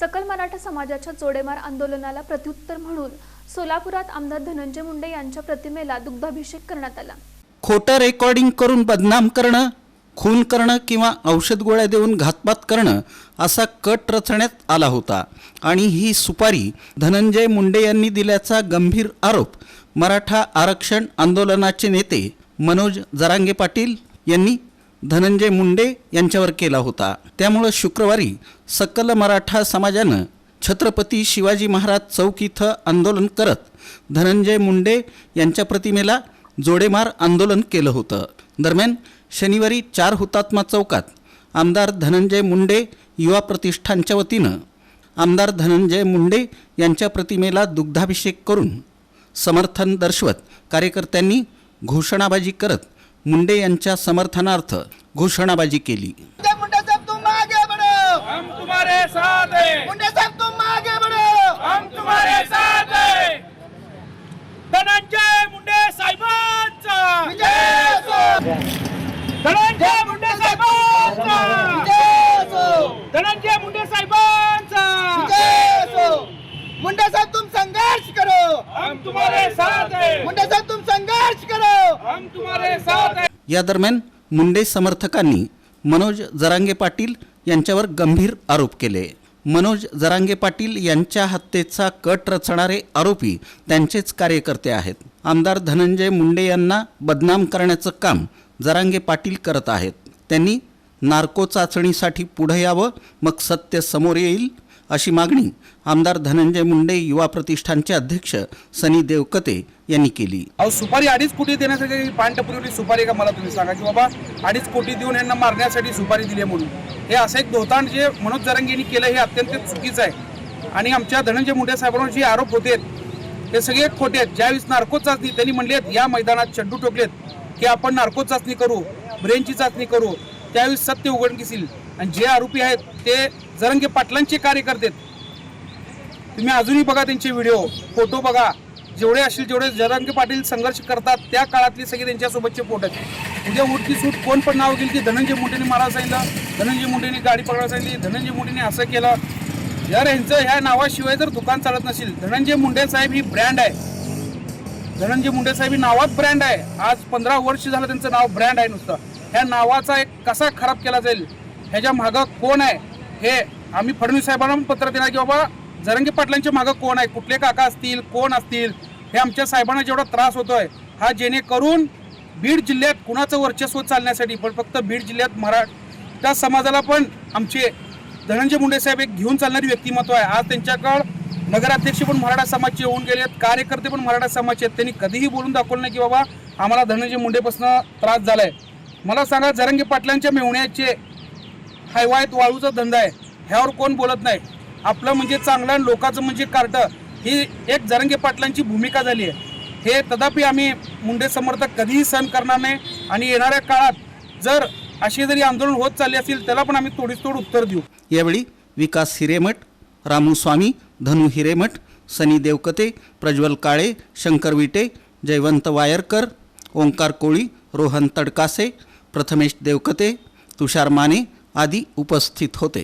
सकल मराठा समाजाच्या जोडेमार आंदोलनाला प्रत्युत्तर म्हणून सोलापुरात आमदार धनंजय मुंडे यांच्या प्रतिमेला दुग्धाभिषेक करण्यात आला. खोटं रेकॉर्डिंग करून बदनाम करणं खून करणं किंवा औषध गोळ्या देऊन घातपात करणं असा कट रचण्यात आला होता. आणि ही सुपारी धनंजय मुंडे यांनी दिल्याचा गंभीर आरोप मराठा आरक्षण आंदोलनाचे नेते मनोज जरांगे पाटील यांनी धनंजय मुंडे यांच्यावर केला होता. त्यामुळं शुक्रवारी सकल मराठा समाजानं छत्रपती शिवाजी महाराज चौक इथं आंदोलन करत धनंजय मुंडे यांच्या प्रतिमेला जोडेमार आंदोलन केलं होतं. दरम्यान शनिवारी चार हुतात्मा चौकात आमदार धनंजय मुंडे युवा प्रतिष्ठानच्या वतीनं आमदार धनंजय मुंडे यांच्या प्रतिमेला दुग्धाभिषेक करून समर्थन दर्शवत कार्यकर्त्यांनी घोषणाबाजी करत मुंडे यांच्या समर्थनार्थ घोषणाबाजी केली. मुंडे मुंडे साहब तुम आगे बढ़ो. हम तुम्हारे साथ हैं। मुंडे साहब तुम आगे बढ़ो. हम तुम्हारे साथ हैं। धनंजय मुंडे साहेबांचा विजय असो धनंजय मुंडे साहेबांचा विजय असो धनंजय मुंडे साहेबांचा विजय असो मुंडे साहब तुम संघर्ष करो. हम तुम्हारे साथ हैं। मुंडे साहब तुम संघर्ष करो. हम तुम्हारे साथ हैं या दरम्यान मुंडे समर्थकांनी मनोज जरांगे पाटील यांच्यावर गंभीर आरोप केले. मनोज जरांगे पाटील यांच्या हत्येचा कट रचणारे आरोपी त्यांचेच कार्यकर्ते आहेत. आमदार धनंजय मुंडे यांना बदनाम करण्याचं काम जरांगे पाटील करत आहेत. त्यांनी नार्को चाचणीसाठी पुढं यावं मग सत्य समोर येईल अशी मागणी आमदार धनंजय मुंडे युवा प्रतिष्ठानचे अध्यक्ष सनी देवकते यांनी केली. अहो सुपारी अडीच कोटी देण्यासाठी काही सुपारी का मला तुम्ही सांगा. की बाबा अडीच कोटी देऊन यांना मारण्यासाठी सुपारी दिली आहे म्हणून. हे असं एक धोताण जे मनोज जरंगेनी केलं हे अत्यंत चुकीचं आहे. आणि आमच्या धनंजय मुंडे साहेबांवर जे आरोप होते ते सगळे खोटे आहेत. ज्यावेळेस नार्को चाचणी त्यांनी म्हणले या मैदानात चड्डू टोकलेत की आपण नार्को चाचणी करू ब्रेनची चाचणी करू त्यावेळी सत्य उघडकीस येईल. आणि जे आरोपी आहेत ते जरंगे पाटलांचे कार्यकर्ते आहेत. तुम्ही अजूनही बघा त्यांचे व्हिडिओ फोटो बघा. जेवढे असतील जेवढे जरंगे पाटील संघर्ष करतात त्या काळातले सगळे त्यांच्यासोबतचे फोटो आहेत. उद्या उठकी सूट कोण पण नाव घेईल की धनंजय मुंडेने मारा सांगितलं धनंजय मुंडेने गाडी पकडा सांगितली धनंजय मुंडेने असं केलं. जर यांचं ह्या नावाशिवाय जर दुकान चालत नसेल धनंजय मुंडे साहेब ही ब्रँड आहे. धनंजय मुंडे साहेब ही नावात ब्रँड आहे. आज पंधरा वर्ष झालं त्यांचं नाव ब्रँड आहे नुसतं. ह्या नावाचा एक कसा खराब केला जाईल? ह्याच्या मागं कोण आहे? हे आम्ही फडणवीस साहेबांना पण पत्र देणार की बाबा जरंगे पाटलांच्या मागं कोण आहे? कुठले काका असतील? कोण असतील? हे आमच्या साहेबांना जेवढा त्रास होतोय हा जेणेकरून बीड जिल्ह्यात कुणाचं वर्चस्व चालण्यासाठी पण फक्त बीड जिल्ह्यात मराठा समाजाला पण आमचे धनंजय मुंडे साहेब एक घेऊन चालणारी व्यक्तिमत्व आहे. आज त्यांच्याकडं नगराध्यक्ष पण मराठा समाजचे होऊन गेले आहेत कार्यकर्ते पण मराठा समाजचे आहेत. त्यांनी कधीही बोलून दाखवलं नाही की बाबा आम्हाला धनंजय मुंडेपासून त्रास झाला आहे मला सांगा जरंगी पाटलांच्या मेवण्याचे हायवायत वाळूचा धंदा आहे ह्यावर कोण बोलत नाही? आपलं म्हणजे चांगलं लोकांचं म्हणजे कार्ट ही एक जरंगी पाटलांची भूमिका झाली आहे. हे तथापि आम्ही मुंडे समर्थक कधीही सहन करणार नाही आणि येणाऱ्या काळात जर अशी जरी आंदोलन होत चालली असेल त्याला पण आम्ही तोडीस तोड उत्तर देऊ. यावेळी विकास हिरेमठ रामू स्वामी धनु हिरेमठ सनी देवकते प्रज्वल काळे शंकर विटे जयवंत वायरकर ओंकार कोळी रोहन तडकासे प्रथमेश देवकते तुषार माने आदी उपस्थित होते.